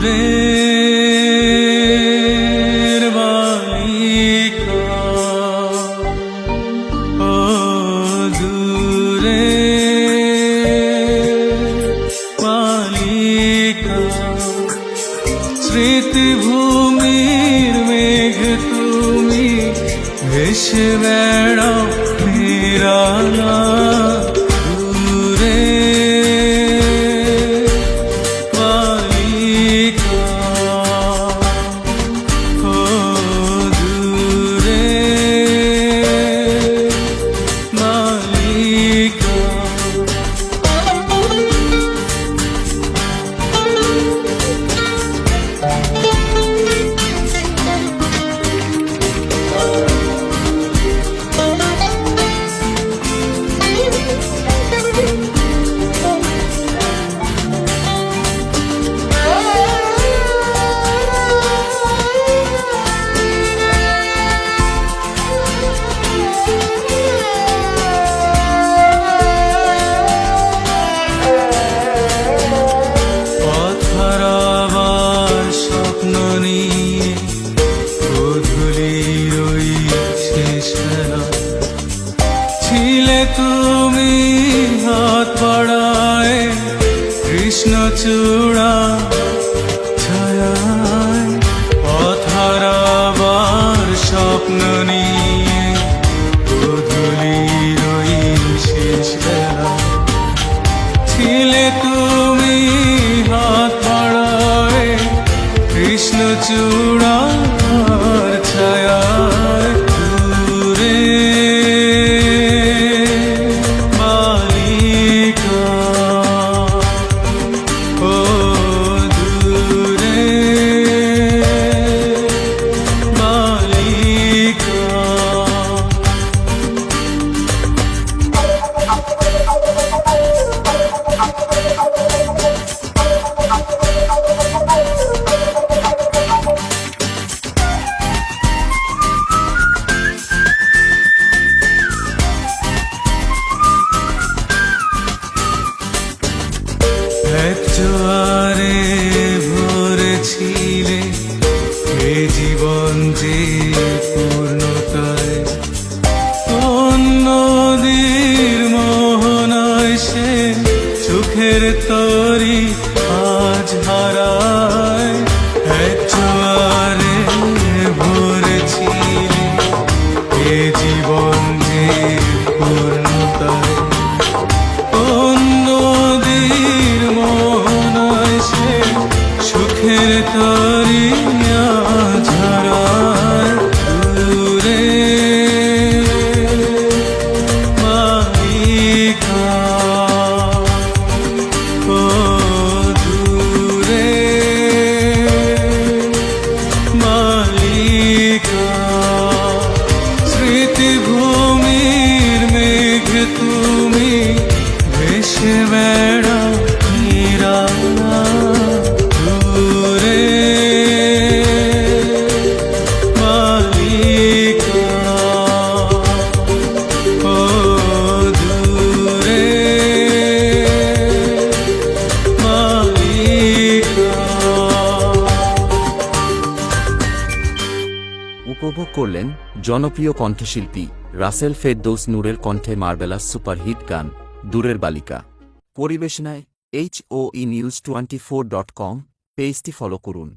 দূরের বালিকা। ও দূরে বালিকা। স্মৃতিভূমির মেঘ তুমি ভেসে বেড়াও নিরালা নিয়ে ছিলে তুমি হাত পড়ায় কৃষ্ণচূড়া ছায়ায় কৃষ্ণ চূড়ার এ জীবন যে পূর্ণতায় নদীর মোহনায় সে চোখের তরি আজ হারায়। জীবন সে সুখের তরিয়া উপভোগ করলেন জনপ্রিয় কণ্ঠশিল্পী রাসেল ফেরদৌস নূরের কণ্ঠে মার্বেলাস সুপারহিট গান, দূরের বালিকা। পরিবেশনায় H O E news twenty four dot com পেজটি ফলো করুন।